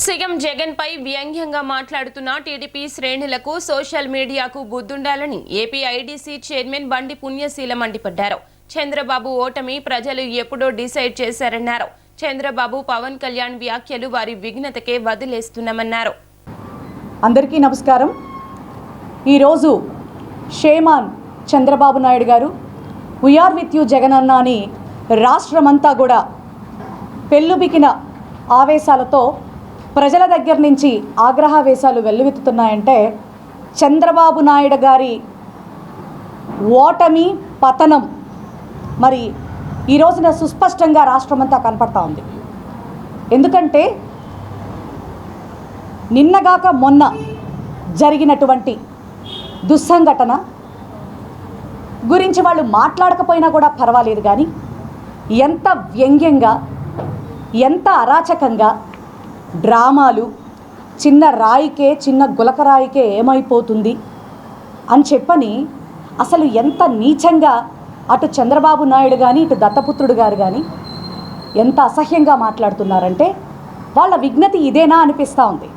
CM Jagan పై వ్యంగ్యంగా మాట్లాడుతున్న TDP శ్రేణులకు సోషల్ మీడియాకు బుద్ధుండాలని ఏపీ ఐడీసీ చైర్మన్ బండి పుణ్యశీల మండిపడ్డారు. చంద్రబాబు ఓటమి ప్రజలు ఎప్పుడో డిసైడ్ చేశారన్నారు. చంద్రబాబు పవన్ కళ్యాణ్ వ్యాఖ్యలు వారి విఘ్నతకే వదిలేస్తున్నామన్నారు. అందరికీ నమస్కారం. ఈరోజు షేమాన్ చంద్రబాబు నాయుడు గారు వీఆర్ విత్ యూ జగనన్న అని రాష్ట్రమంతా కూడా పెళ్ళుబికిన ఆవేశాలతో ప్రజల దగ్గర నుంచి ఆగ్రహవేశాలు వెల్లువెత్తుతున్నాయంటే చంద్రబాబు నాయుడు గారి ఓటమి పతనం. మరి ఈ రోజున సుస్పష్టంగా రాష్ట్రమంతా కనపడతా ఉంది. ఎందుకంటే నిన్నగాక మొన్న జరిగినటువంటి దుస్సంఘటన గురించి వాళ్ళు మాట్లాడకపోయినా కూడా పర్వాలేదు కానీ ఎంత వ్యంగ్యంగా ఎంత అరాచకంగా డ్రామాలు చిన్న రాయికే చిన్న గులకరాయికే ఏమైపోతుంది అని చెప్పని అసలు ఎంత నీచంగా అటు చంద్రబాబు నాయుడు కానీ ఇటు దత్తపుత్రుడు గారు కానీ ఎంత అసహ్యంగా మాట్లాడుతున్నారంటే వాళ్ళ విజ్ఞత ఇదేనా అనిపిస్తూ ఉంది.